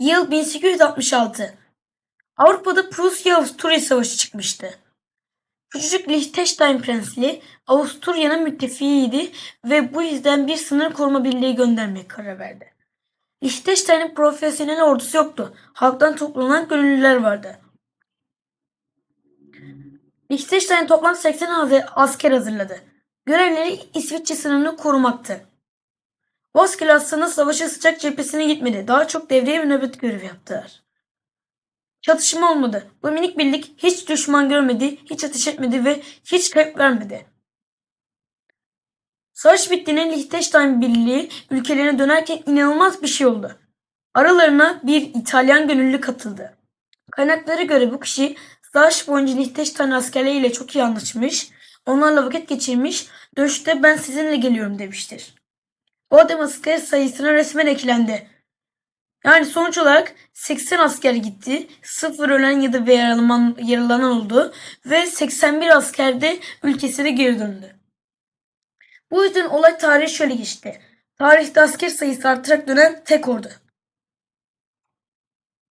Yıl 1866. Avrupa'da Prusya-Avusturya Savaşı çıkmıştı. Küçücük Liechtenstein Prensliği Avusturya'nın müttefiğiydi ve bu yüzden bir sınır koruma birliği göndermeye karar verdi. Liechtenstein'in profesyonel ordusu yoktu. Halktan toplanan gönüllüler vardı. Liechtenstein toplam 80 haz- asker hazırladı. Görevleri İsviçre sınırını korumaktı. Asker aslında savaşın sıcak cephesine gitmedi. Daha çok devreye ve nöbet görevi yaptılar. Çatışma olmadı. Bu minik birlik hiç düşman görmedi, hiç ateş etmedi ve hiç kayıp vermedi. Savaş bittiğinde Liechtenstein Birliği ülkelerine dönerken inanılmaz bir şey oldu. Aralarına bir İtalyan gönüllü katıldı. Kaynaklara göre bu kişi savaş boyunca Liechtenstein askerleriyle çok iyi anlaşmış, onlarla vakit geçirmiş, dönüşte ben sizinle geliyorum demiştir. Adam asker sayısına resmen eklendi. Yani sonuç olarak 80 asker gitti, 0 ölen ya da yaralanan, yaralanan oldu ve 81 asker de ülkesine geri döndü. Bu yüzden olay tarihe şöyle geçti. Tarihte asker sayısı artarak dönen tek ordu.